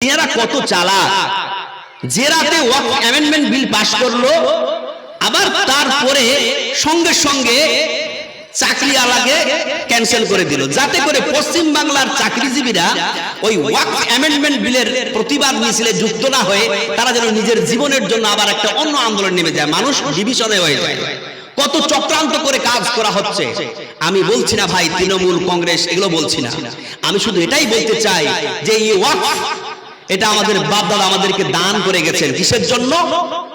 এরা কত চালা যে রাতে ওয়াকফ অ্যামেন্ডমেন্ট বিল পাশ করল, আবার তারপরে সঙ্গে সঙ্গে চাকরি আলাগে ক্যান্সেল করে দিল। যাতে করে পশ্চিম বাংলার চাকরিজীবীরা ওই ওয়াকফ অ্যামেন্ডমেন্ট বিলের প্রতিবাদ মিছিলে যুক্ত না হয়ে তারা যেন নিজের জীবনের জন্য আবার একটা অন্য আন্দোলন নেমে যায়। মানুষ ডিভিশনে হয়ে যায়। কত চক্রান্ত করে কাজ করা হচ্ছে। আমি বলছি না ভাই, তৃণমূল, কংগ্রেস, এগুলো বলছি না। আমি শুধু এটাই বলতে চাই যে এই ওয়াকফ এটা আমাদের বাপ দাদা আমাদেরকে দান করে গেছেন। কিসের জন্য?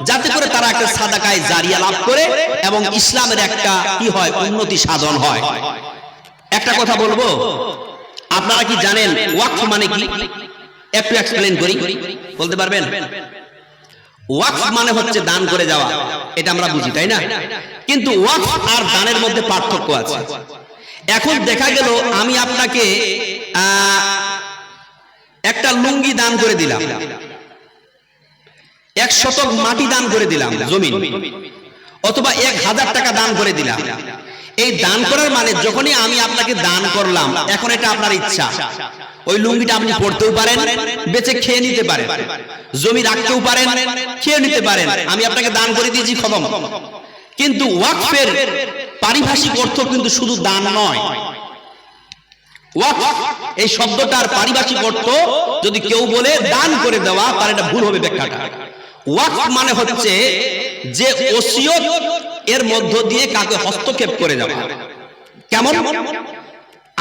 যাতে করে তারা একটা সাদাকায় জারিয়া লাভ করে এবং ইসলামের একটা কি হয় উন্নতি সাধন হয়। একটা কথা বলব? আপনারা কি জানেন ওয়াকফ মানে কি? একটু এক্সপ্লেন করি। বলতে পারবেন? ওয়াকফ মানে হচ্ছে দান করে যাওয়া। এটা আমরা বুঝি তাই না? কিন্তু ওয়াকফ আর দানের মধ্যে পার্থক্য আছে। এখন দেখা গেল আমি আপনাকে আহ, একটা লুঙ্গি দান করে দিলাম। এক শতক মাটি দান করে দিলাম জমিন। অথবা এক হাজার টাকা দান করে দিলাম। এই দান করার মানে যখনই আমি আপনাকে দান করলাম, এখন এটা আপনার ইচ্ছা। ওই লুঙ্গিটা আপনি পড়তেও পারেন, বেচে খেয়ে নিতে পারেন, জমি রাখতেও পারেন, খেয়ে নিতে পারেন। আমি আপনাকে দান করে দিয়েছি খতম কিন্তু ওয়াকফের পারিভাষিক অর্থ কিন্তু শুধু দান নয়। এই শব্দটার পারিভাষিক অর্থ যদি কেউ বলে দান করে দেওয়া, তার এটা ভুল হবে ব্যাখ্যাটা। ওয়াকফ মানে হচ্ছে যে ওসিয়ত এর মধ্য দিয়ে কাকে হস্তক্ষেপ করে যাওয়া কেমন?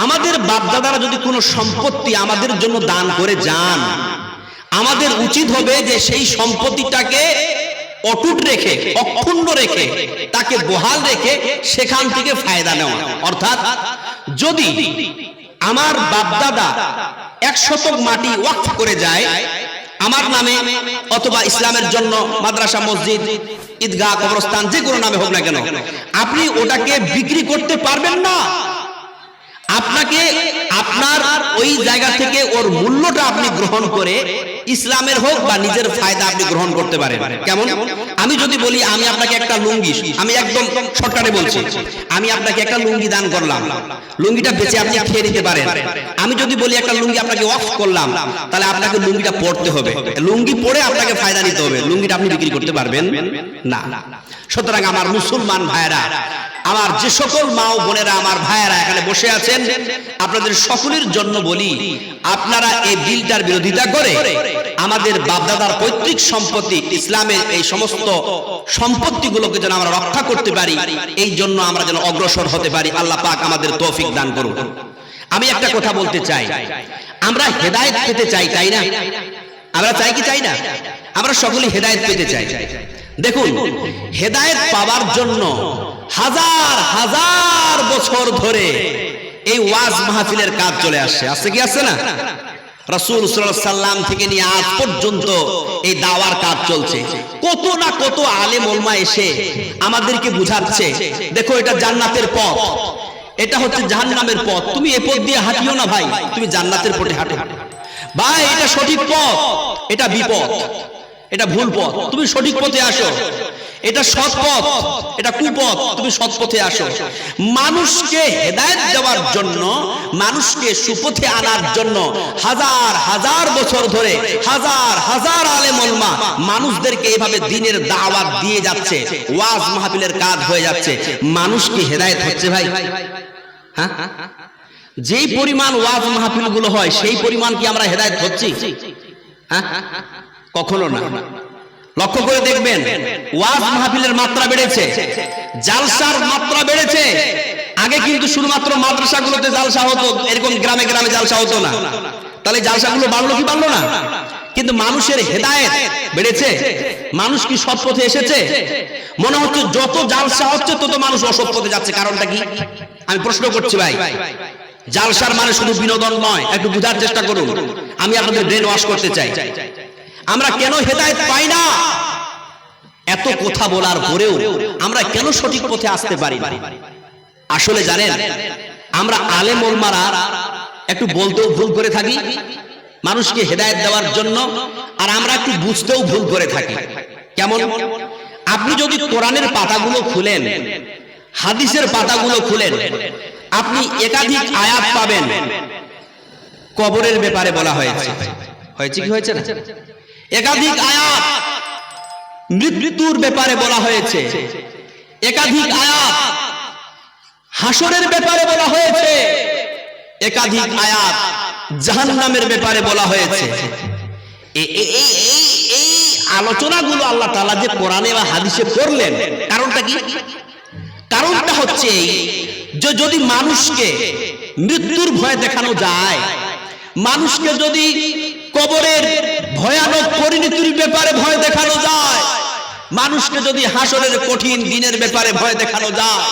আমাদের বাপদাদারা যদি কোনো সম্পত্তি আমাদের জন্য দান করে যান, আমাদের উচিত হবে যে সেই সম্পত্তিটাকে অটুট রেখে, অক্ষুণ্ণ রেখে, তাকে বহাল রেখে সেখান থেকে ফায়দা নেওয়া। অর্থাৎ যদি আমার বাপদাদা এক শতক মাটি ওয়াক্ফ করে যায়। আমার নামে অথবা ইসলামের জন্য মাদ্রাসা, মসজিদ, ঈদগাহ, কবরস্থান, যে কোনো নামে হোক না কেন, আপনি ওটাকে বিক্রি করতে পারবেন না। আপনাকে আপনার ওই জায়গা থেকে ওর মূল্যটা আপনি গ্রহণ করে ইসলামের হোক বা নিজের ফায়দা আপনি গ্রহণ করতে পারেন। কেমন? আমি যদি বলি, আমি আপনাকে একটা লুঙ্গি, আমি একদম শর্টকাটে বলছি, আমি আপনাকে একটা লুঙ্গি দান করলাম। লুঙ্গিটা বেঁচে আপনি খেয়ে নিতে পারেন। আমি যদি বলি, একটা লুঙ্গি আপনাকে অফ করলাম, তাহলে আপনাকে লুঙ্গিটা পড়তে হবে। লুঙ্গি পরে আপনাকে ফায়দা নিতে হবে। লুঙ্গিটা আপনি বিক্রি করতে পারবেন না। সুতরাং আমার মুসলমান ভাইয়েরা আমার যে সকল মা ও বোনেরা, আমার ভাইয়েরা এখানে বসে আছেন, আপনাদের সকলের জন্য বলি, আপনারা এই বিলটার বিরোধিতা করে আমাদের বাপদাদার পৈতৃক সম্পত্তি, ইসলামের এই সমস্ত সম্পত্তিগুলোকে যেন আমরা রক্ষা করতে পারি, এই জন্য আমরা যেন অগ্রসর হতে পারি। আল্লাহ পাক আমাদের তৌফিক দান করুন। আমি একটা কথা বলতে চাই। আমরা হেদায়েত পেতে চাই, তাই না? আমরা চাই কি চাই না? আমরা সকলে হেদায়েত পেতে চাই। দেখুন, হেদায়েত পাওয়ার জন্য হাজার হাজার বছর ধরে এই ওয়াজ মাহফিলের কাজ চলে আসছে। আসছে কি আসছে না? রাসূল সাল্লাম থেকে নিয়ে আজ পর্যন্ত এই দাওয়ার কাজ চলছে। কত না কত আলেম ওলমা এসে আমাদেরকে বুঝাচ্ছে। দেখো, এটা জান্নাতের পথ। এটা হচ্ছে জাহান্নামের পথ। তুমি এ পথ দিয়ে হাঁটিও না ভাই, তুমি জান্নাতের পথে হাঁটো। ভাই, এটা সঠিক পথ, এটা বিপদ এটা ভুল পথ। তুমি সঠিক পথে আসো। এটা সৎ পথ। এটা কুপথ। তুমি সৎ পথে আসো। মানুষকে হেদায়েত দেওয়ার জন্য, মানুষকে সুপথে আনার জন্য হাজার হাজার বছর ধরে হাজার হাজার আলেম ওলমা মানুষদেরকে এভাবে দিনের দাওয়াত দিয়ে যাচ্ছে। ওয়াজ মাহফিলের কাজ হয়ে যাচ্ছে। মানুষ কি হেদায়েত হচ্ছে ভাই। হ্যাঁ? যেই পরিমাণ ওয়াজ মাহফিলগুলো হয়, সেই পরিমাণ কি আমরা হেদায়েত হচ্ছি? হ্যাঁ? কখনো না। লক্ষ্য করে দেখবেন, ওয়াজ মাহফিলের মাত্রা বেড়েছে, জালসার মাত্রা বেড়েছে। আগে কিন্তু শুধুমাত্র মাদ্রাসাগুলোতে জালসা হতো, এরকম গ্রামে গ্রামে জালসা হতো না। তাহলে জালসাগুলো বাড়লো কি বাড়লো না? কিন্তু মানুষের হেদায়েত বেড়েছে। মানুষ কি সৎ পথে এসেছে? মনে হচ্ছে যত জালসা হচ্ছে, তত মানুষ অসৎ পথে যাচ্ছে। কারণটা কি? আমি প্রশ্ন করছি ভাই, জালসার মানে শুধু বিনোদন নয়, একটু বুঝার চেষ্টা করুন। আমি আপনাদের ব্রেন ওয়াশ করতে চাই। আমরা কেন হেদায়েত পাই না? এত কথা বলার পরেও আমরা কেন সঠিক পথে আসতে পারি না? আসলে জানেন, আমরা আলেম ওলমারা একটু বলতেও ভুল করে থাকি, মানুষকে হেদায়েত দেওয়ার জন্য, আর আমরা একটু বুঝতেও ভুল করে থাকি। কেমন? আপনি যদি কোরআনের পাতাগুলো খুলেন, হাদিসের পাতাগুলো খুলেন, আপনি একাধিক আয়াত পাবেন। কবরের ব্যাপারে বলা হয়েছে। হয়েছে কি হয়েছে না? একাধিক আয়াত মৃত্যুর ব্যাপারে বলা হয়েছে। একাধিক আয়াত হাসরের ব্যাপারে বলা হয়েছে। একাধিক আয়াত জাহান্নামের ব্যাপারে বলা হয়েছে। এই- আলোচনাগুলো আল্লাহ তাআলা যে কোরআনে বা হাদিসে করলেন, কারণটা কি? কারণটা হচ্ছে যে যদি মানুষকে মৃত্যুর ভয় দেখানো যায়, মানুষকে যদি কবরের ভয়ানক পরিণতির ব্যাপারে ভয় দেখানো যায়। মানুষকে যদি হাসরের কঠিন দিনের ব্যাপারে ভয় দেখানো যায়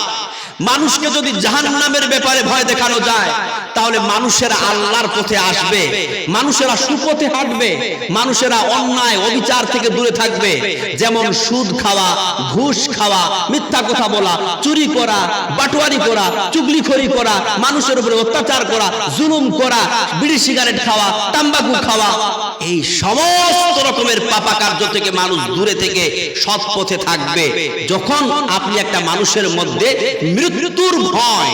মানুষকে যদি জাহান্নামের ব্যাপারে ভয় দেখানো যায়, তাহলে মানুষেরা আল্লাহর পথে আসবে, মানুষেরা সুপথে হাঁটবে, মানুষেরা অন্যায়, অবিচার থেকে দূরে থাকবে। যেমন সুদ খাওয়া, ঘুষ খাওয়া, মিথ্যা কথা বলা, চুরি করা, বাটোয়ারি করা চুগলিখড়ি করা, মানুষের উপরে অত্যাচার করা, জুলুম করা, বিড়ি সিগারেট খাওয়া, তাম্বাকু খাওয়া, এই সমস্ত রকমের পাপা কার্য থেকে মানুষ দূরে থেকে সৎ পথে থাকবে। যখন আপনি একটা মানুষের মধ্যে মৃত্যুর ভয়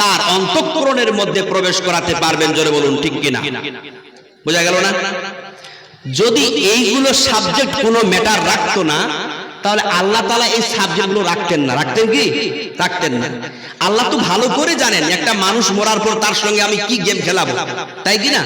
তার অন্তঃকরণের মধ্যে প্রবেশ করাতে পারবেন জোরে বলুন, ঠিক কিনা? বোঝা গেল না? যদি এইগুলো সাবজেক্ট কোনো ম্যাটার রাখতো না, তাহলে আল্লাহ তালা এই সাবজেক্টগুলো রাখতেন না। রাখতেন কি? রাখতেন না। আল্লাহ তো ভালো করে জানেন, একটা মানুষ মরার পর তার সঙ্গে আমি কি গেম খেলাবো। তাই কি না?